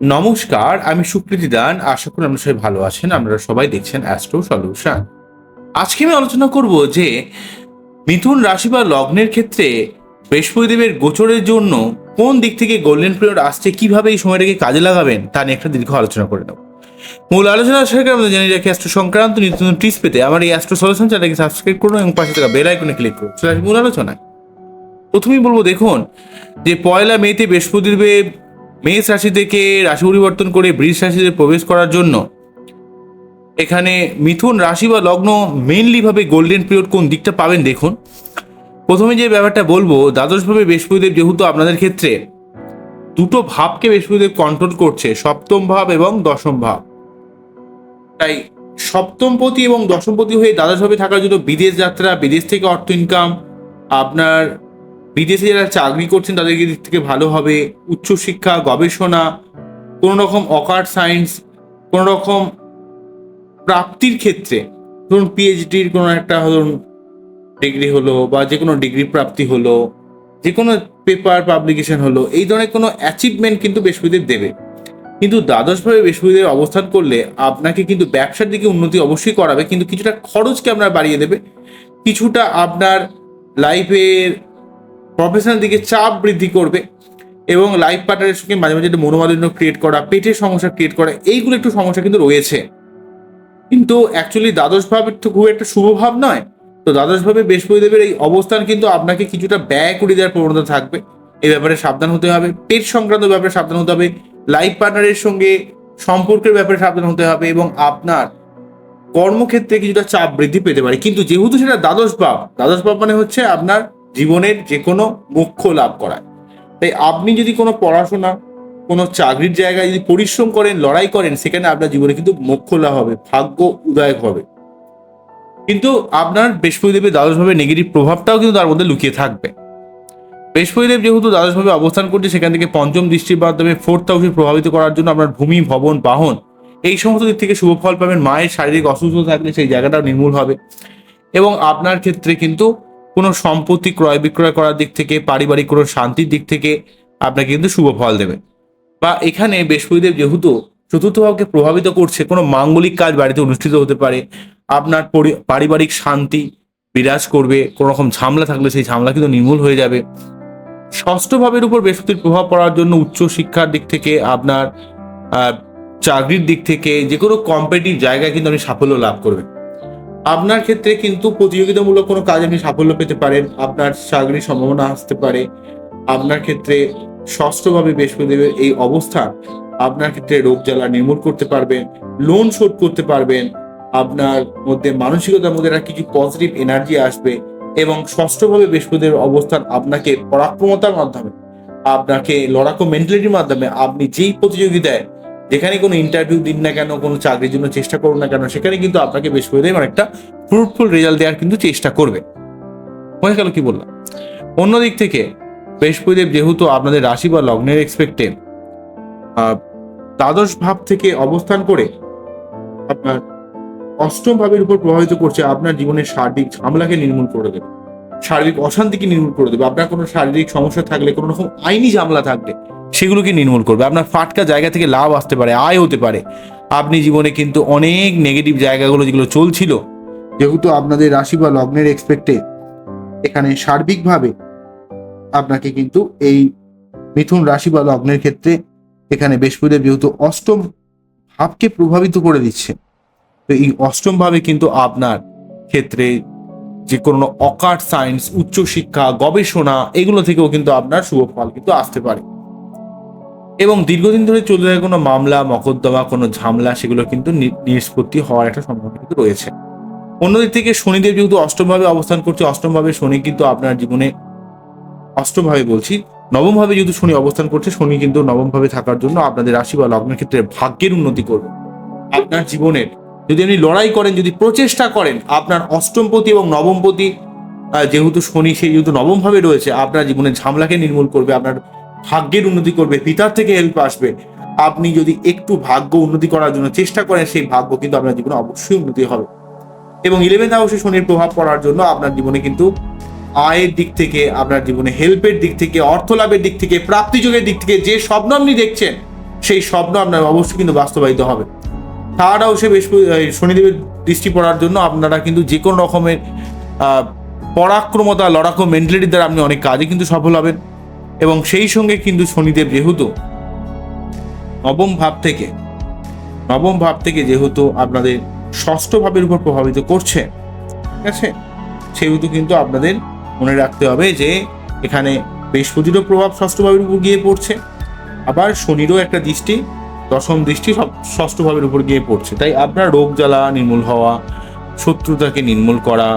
নমস্কার, আমি সুকৃতি দান। আশা করি আপনারা সবাই ভালো আছেন। আপনারা সবাই দেখছেন অ্যাস্ট্রো সলিউশন আজকে আমি আলোচনা করব যে, মিথুন রাশি বা লগ্নের ক্ষেত্রে বৃহস্পতিদেবের গোচরের জন্য কোন দিক থেকে গোল্ডেন পিরিয়ড আসছে, কীভাবে এই সময়টাকে কাজে লাগাবেন, তা নিয়ে একটা দীর্ঘ আলোচনা করে নেব। মূল আলোচনা শেষে আমরা জানি রাখি অ্যাস্ট্রো সংক্রান্ত নিত্য টিপস পেতে আমার এই অ্যাস্ট্রো সলিউশন চ্যানেলকে সাবস্ক্রাইব করুন এবং পাশে থাকা বেল আইকনে ক্লিক করুন। মূল আলোচনায়। প্রথমেই বলব, দেখুন, যে পয়লা মেতে বৃহস্পতিদেব মেষ রাশি থেকে রাশি পরিবর্তন করে বৃষ রাশিতে প্রবেশ করার জন্য এখানে মিথুন রাশি বা লগ্ন মেনলিভাবে গোল্ডেন পিরিয়ড কোন দিকটা পাবেন দেখুন। প্রথমে যে ব্যাপারটা বলব, দ্বাদশভাবে বৃহস্পতিদেব যেহেতু আপনাদের ক্ষেত্রে দুটো ভাবকে বৃহস্পতিদেব কন্ট্রোল করছে, সপ্তম ভাব এবং দশম ভাব। তাই সপ্তমপতি এবং দশমপতি হয়ে দ্বাদশভাবে থাকার জন্য বিদেশ যাত্রা, বিদেশ থেকে অর্থ ইনকাম আপনার বিদেশে যারা চাকরি করছেন তাদের দিক থেকে ভালো হবে। উচ্চশিক্ষা, গবেষণা কোনো রকম অকার্ট সায়েন্স কোনো রকম প্রাপ্তির ক্ষেত্রে, ধরুন পিএইচডির কোনো একটা ধরুন ডিগ্রি হলো বা যে কোনো ডিগ্রি প্রাপ্তি হলো, যে কোনো পেপার পাবলিকেশন হলো, এই ধরনের কোনো অ্যাচিভমেন্ট কিন্তু বৃহস্পতিদেব দেবে। কিন্তু দ্বাদশভাবে বৃহস্পতিদেব অবস্থান করলে আপনাকে কিন্তু ব্যবসার দিকে উন্নতি অবশ্যই করাবে, কিন্তু কিছুটা খরচকে আপনার বাড়িয়ে দেবে। কিছুটা আপনার লাইফের প্রফেশনাল দিকে চাপ বৃদ্ধি করবে এবং লাইফ পার্টনারের সঙ্গে মাঝে মাঝে একটা মনোমালিন্য ক্রিয়েট করা, পেটের সমস্যা ক্রিয়েট করা, এইগুলো একটু সমস্যা কিন্তু রয়েছে। কিন্তু অ্যাকচুয়ালি দ্বাদশ ভাবের তো খুব একটা শুভ ভাব নয়। তো দ্বাদশ ভাবে বৃহস্পতিদেবের এই অবস্থান কিন্তু আপনাকে কিছুটা ব্যয় করে দেওয়ার প্রবণতা থাকবে। এই ব্যাপারে সাবধান হতে হবে। পেট সংক্রান্ত ব্যাপারে সাবধান হতে হবে। লাইফ পার্টনারের সঙ্গে সম্পর্কের ব্যাপারে সাবধান হতে হবে এবং আপনার কর্মক্ষেত্রে কিছুটা চাপ বৃদ্ধি পেতে পারে। কিন্তু যেহেতু সেটা দ্বাদশ ভাব দ্বাদশ ভাব মানে হচ্ছে আপনার জীবনের যে কোনো মুখ্য লাভ করা তাই আপনি যদি কোনো পড়াশোনা, কোনো চাকরির জায়গায় যদি পরিশ্রম করেন, লড়াই করেন, সেখানে আপনার জীবনে কিন্তু মোক্ষ লাভ হবে, ভাগ্য উদয় হবে। কিন্তু আপনার বৃহস্পতিদেবের দ্বাদশভাবে নেগেটিভ প্রভাবটাও কিন্তু তার মধ্যে লুকিয়ে থাকবে। বৃহস্পতিদেব যেহেতু দ্বাদশভাবে অবস্থান করছে, সেখান থেকে পঞ্চম দৃষ্টির মাধ্যমে ফোর্থ হাউসে প্রভাবিত করার জন্য আপনার ভূমি, ভবন, বাহন, এই সমস্ত দিক থেকে শুভ ফল পাবেন। মায়ের শারীরিক অসুস্থতা থাকলে সেই জায়গাটাও নির্মূল হবে। এবং আপনার ক্ষেত্রে কিন্তু কোনো সম্পত্তি ক্রয় বিক্রয় করার দিক থেকে, পারিবারিক কোনো শান্তির দিক থেকে আপনাকে কিন্তু শুভ ফল দেবে। বা এখানে বৃহস্পতিদেব যেহেতু চতুর্থ ভাবকে প্রভাবিত করছে, কোনো মাঙ্গলিক কাজ বাড়িতে অনুষ্ঠিত হতে পারে, আপনার পারিবারিক শান্তি বিরাজ করবে, কোনো রকম ঝামেলা থাকলে সেই ঝামেলা কিন্তু নির্মূল হয়ে যাবে। ষষ্ঠ ভাবের উপর বৃহস্পতির প্রভাব পড়ার জন্য উচ্চ শিক্ষার দিক থেকে, আপনার চাকরির দিক থেকে যে কোনো কম্পিটিভ জায়গায় কিন্তু আপনি সাফল্য লাভ করবেন। আপনার ক্ষেত্রে কিন্তু প্রতিযোগিতামূলক কোনো কাজ আপনি সাফল্য পেতে পারেন, আপনার চাকরির সম্ভাবনা আসতে পারে, আপনার ক্ষেত্রে ষষ্ঠভাবে বৃহস্পতিদেবের এই অবস্থান, আপনার ক্ষেত্রে রোগ জ্বালা নির্মূল করতে পারবেন লোন শোধ করতে পারবেন, আপনার মধ্যে মানসিকতার মধ্যে একটা কিছু পজিটিভ এনার্জি আসবে এবং ষষ্ঠভাবে বৃহস্পতির অবস্থান আপনাকে পরাক্রমতার মাধ্যমে, আপনাকে লড়াকু মেন্টালিটির মাধ্যমে আপনি যেই প্রতিযোগিতায় যেখানে কোনো ইন্টারভিউ দিন না কেন, কোনো চাকরির জন্য চেষ্টা করুন না কেন, সেখানে কিন্তু আপনাকে বৃহস্পতিদেব একটা ফ্রুটফুল রেজাল্ট দেওয়ার কিন্তু চেষ্টা করবে। হয়ে গেল কি বললাম? অন্য দিক থেকে বৃহস্পতিদেব যেহেতু আপনাদের রাশি বা লগ্নের এক্সপেক্টে দ্বাদশ ভাব থেকে অবস্থান করে আপনার অষ্টম ভাবের উপর প্রভাবিত করছে আপনার জীবনের সার্বিক ঝামেলাকে নির্মূল করে দেবে। শারীরিক অশান্তিকে নির্মূল করে দেবে। আপনার কোনো শারীরিক সমস্যা থাকলে, কোনো রকম আইনি ঝামেলা থাকলে সেগুলোকে নির্মূল করবে। আপনার ফাটকা জায়গা থেকে লাভ আসতে পারে, আয় হতে পারে। আপনি জীবনে কিন্তু অনেক নেগেটিভ জায়গাগুলো যেগুলো চলছিল, যেহেতু আপনাদের রাশি বা লগ্নের এক্সপেক্টে এখানে সার্বিকভাবে আপনাকে কিন্তু এই মিথুন রাশি বা লগ্নের ক্ষেত্রে এখানে বৃহস্পতিদেব যেহেতু অষ্টম ভাবকে প্রভাবিত করে দিচ্ছে, তো এই অষ্টম ভাবে কিন্তু আপনার ক্ষেত্রে যে কোনো অকার্ট সায়েন্স উচ্চশিক্ষা, গবেষণা, এগুলো থেকেও কিন্তু আপনার শুভ ফল কিন্তু আসতে পারে। এবং দীর্ঘদিন ধরে চলে যায় কোনো মামলা, মকদ্দমা, কোনো ঝামেলা, সেগুলো কিন্তু নিষ্পত্তি হওয়ার একটা সম্ভাবনা কিন্তু রয়েছে। অন্যদিক থেকে শনিদেব যেহেতু অষ্টমভাবে অবস্থান করছে, অষ্টমভাবে শনি কিন্তু আপনার জীবনে অষ্টমভাবে বলছি, নবমভাবে যেহেতু শনি অবস্থান করছে, শনি কিন্তু নবমভাবে থাকার জন্য আপনাদের রাশি বা লগ্নের ক্ষেত্রে ভাগ্যের উন্নতি করবে। আপনার জীবনের যদি আপনি লড়াই করেন, যদি প্রচেষ্টা করেন, আপনার অষ্টমপতি এবং নবমপতি যেহেতু শনি সেই যেহেতু নবমভাবে রয়েছে, আপনার জীবনের ঝামেলাকে নির্মূল করবে, আপনার ভাগ্যের উন্নতি করবে, পিতার থেকে হেল্প আসবে। আপনি যদি একটু ভাগ্য উন্নতি করার জন্য চেষ্টা করেন, সেই ভাগ্য কিন্তু আপনার জীবনে অবশ্যই উন্নতি হবে। এবং ইলেভেন্থ হাউসে শনির প্রভাব পড়ার জন্য আপনার জীবনে কিন্তু আয়ের দিক থেকে, আপনার জীবনে হেল্পের দিক থেকে, অর্থ লাভের দিক থেকে প্রাপ্তিযোগের দিক থেকে যে স্বপ্ন আপনি দেখছেন, সেই স্বপ্ন আপনার অবশ্যই কিন্তু বাস্তবায়িত হবে। থার্ড হাউসে বেশ শনিদেবের দৃষ্টি পড়ার জন্য আপনারা কিন্তু যে কোনো রকমের পরাক্রমতা, লড়াকু মেন্টালিটির দ্বারা আপনি অনেক কাজে কিন্তু সফল হবেন। এবং সেই সঙ্গে কিন্তু শনিদেব যেহেতু নবম ভাব থেকে, নবম ভাব থেকে যেহেতু আপনাদের ষষ্ঠ ভাবের উপর প্রভাবিত করছে, ঠিক আছে? সেহেতু কিন্তু আপনাদের মনে রাখতে হবে যে এখানে বৃহস্পতিরও প্রভাব ষষ্ঠ ভাবের উপর গিয়ে পড়ছে, আবার শনিরও একটা দৃষ্টি, দশম দৃষ্টি সব ষষ্ঠ ভাবের উপর গিয়ে পড়ছে। তাই আপনার রোগ জ্বালা, নির্মূল হওয়া, শত্রুতাকে নির্মূল করা,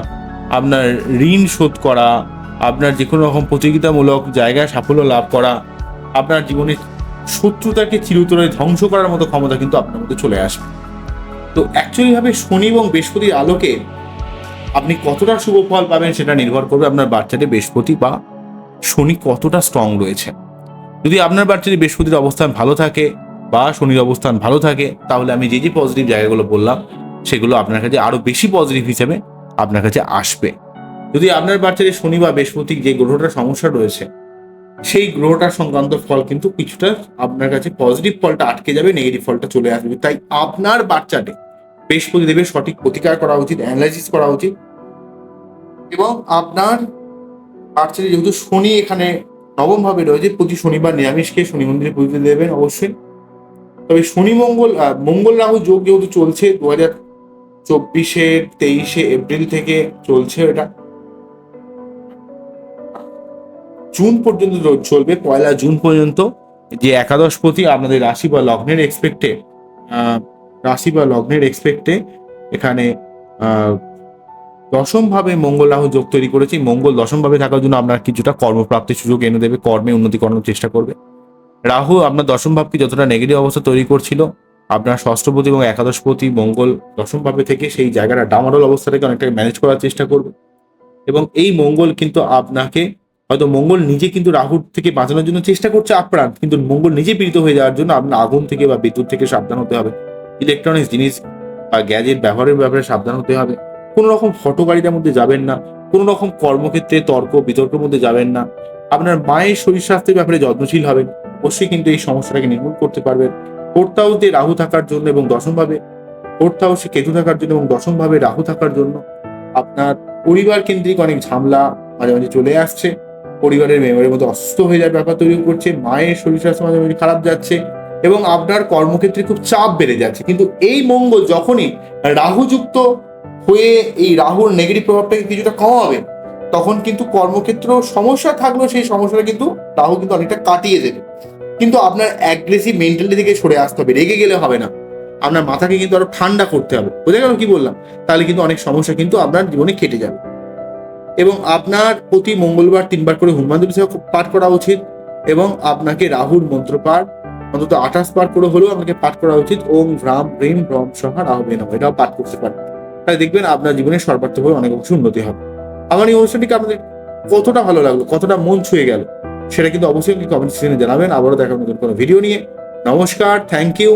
আপনার ঋণ শোধ করা আপনার যে কোনো রকম প্রতিযোগিতামূলক জায়গায় সাফল্য লাভ করা, আপনার জীবনে শত্রুতাকে চিরতরে ধ্বংস করার মতো ক্ষমতা কিন্তু আপনার মধ্যে চলে আসবে। তো অ্যাকচুয়ালি ভাবে শনি এবং বৃহস্পতির আলোকে আপনি কতটা শুভ ফল পাবেন সেটা নির্ভর করবে আপনার বাচ্চাটি বৃহস্পতি বা শনি কতটা স্ট্রং রয়েছে। যদি আপনার বাচ্চাটি বৃহস্পতির অবস্থান ভালো থাকে বা শনির অবস্থান ভালো থাকে, তাহলে আমি যে যে পজিটিভ জায়গাগুলো বললাম, সেগুলো আপনার কাছে আরও বেশি পজিটিভ হিসেবে আপনার কাছে আসবে। যদি আপনার বাচ্চাদের শনি বা বৃহস্পতি যে গ্রহটার সমস্যা রয়েছে, সেই গ্রহটার সংক্রান্ত ফল কিন্তু কিছুটা আপনার কাছে পজিটিভ ফলটা আটকে যাবে নেগেটিভ ফলটা চলে আসবে। তাই আপনার বাচ্চাটি বৃহস্পতি দেবের সঠিক প্রতিকার করা উচিত অ্যানালাইসিস করা উচিত এবং আপনার বাচ্চাটি যেহেতু শনি এখানে নবম ভাবে রয়েছে, প্রতি শনিবার নিরামিষকে শনি মন্দিরে পুজো দেবেন অবশ্যই। তবে শনি মঙ্গল মঙ্গল রাহু যোগ যেহেতু চলছে দু হাজার চব্বিশে, তেইশে এপ্রিল থেকে চলছে এটা। জুন পর্যন্ত চলবে পয়লা জুন পর্যন্ত যে একাদশপতি আপনাদের রাশি বা লগ্নের এক্সপেক্টে রাশি বা লগ্নের এক্সপেক্টে এখানে আহ, দশম ভাবে মঙ্গল রাহু যোগ তৈরি করেছে। মঙ্গল দশম ভাবে থাকার জন্য আপনার কিছুটা কর্মপ্রাপ্তির সুযোগ এনে দেবে কর্মে উন্নতি করানোর চেষ্টা করবে। রাহু আপনার দশম ভাবকে যতটা নেগেটিভ অবস্থা তৈরি করছিল আপনার ষষ্ঠপতি এবং একাদশপতি মঙ্গল দশম ভাবে থেকে সেই জায়গাটা ডামারল অবস্থাটাকে অনেকটা ম্যানেজ করার চেষ্টা করবে। এবং এই মঙ্গল কিন্তু আপনাকে হয়তো মঙ্গল নিজে কিন্তু রাহুর থেকে বাঁচানোর জন্য চেষ্টা করছে আপ্রাণ, কিন্তু মঙ্গল নিজে পীড়িত হয়ে যাওয়ার জন্য আপনার আগুন থেকে বা বিদ্যুৎ থেকে সাবধান হতে হবে। ইলেকট্রনিক্স জিনিস বা গ্যাজেট ব্যবহারের ব্যাপারে সাবধান হতে হবে। কোনো রকম ফটোগাড়িটার মধ্যে যাবেন না, কোনো রকম কর্মক্ষেত্রে তর্ক, বিতর্কের মধ্যে যাবেন না। আপনার মায়ের শরীর স্বাস্থ্যের ব্যাপারে যত্নশীল হবেন, অবশ্যই কিন্তু এই সমস্যাটাকে নির্মূল করতে পারবেন। ফোর্থ হাউসে রাহু থাকার জন্য এবং দশম ভাবে ফোর্থ হাউসে কেতু থাকার জন্য এবং দশম ভাবে রাহু থাকার জন্য আপনার পরিবার কেন্দ্রিক অনেক ঝামেলা মাঝে মাঝে চলে আসছে। পরিবারের মেম্বারের মধ্যে অসুস্থ হয়ে যাওয়ার ব্যাপার তৈরি করছে, মায়ের শরীর স্বাস্থ্য মাঝে মাঝে খারাপ যাচ্ছে এবং আপনার কর্মক্ষেত্রে খুব চাপ বেড়ে যাচ্ছে। কিন্তু এই মঙ্গল যখনই রাহুযুক্ত হয়ে এই রাহুর নেগেটিভ প্রভাবটাকে কিছুটা কমাবে, তখন কিন্তু কর্মক্ষেত্র সমস্যা থাকলেও সেই সমস্যাটা কিন্তু রাহু কিন্তু অনেকটা কাটিয়ে দেবে। কিন্তু আপনার অ্যাগ্রেসিভ মেন্টালিটি থেকে সরে আসতে হবে, রেগে গেলে হবে না। আপনার মাথাকে কিন্তু আরও ঠান্ডা করতে হবে। বুঝে গেল কি বললাম? তাহলে কিন্তু অনেক সমস্যা কিন্তু আপনার জীবনে কেটে যাবে। এবং আপনার প্রতি মঙ্গলবার তিনবার করে হনুমান দেবী পাঠ করা উচিত এবং আপনাকে রাহুর মন্ত্র পাঠ, অন্তত আঠাশ পাঠ করে হলেও আপনাকে পাঠ করা উচিত। ওম ভ্রাম ভ্রিম ভ্রম সহা রাহু বেনম এটাও পাঠ করতে পারেন। তাই দেখবেন আপনার জীবনে সর্বার্থভাবে অনেক অংশ উন্নতি হবে। আমার এই অনুষ্ঠানটিকে আপনাদের কতটা ভালো লাগল, কতটা মন ছুঁয়ে গেল, সেটা কিন্তু অবশ্যই কমেন্ট সেকশনে জানাবেন। আবারও দেখা হবে নতুন কোনো ভিডিও নিয়ে। নমস্কার থ্যাংক ইউ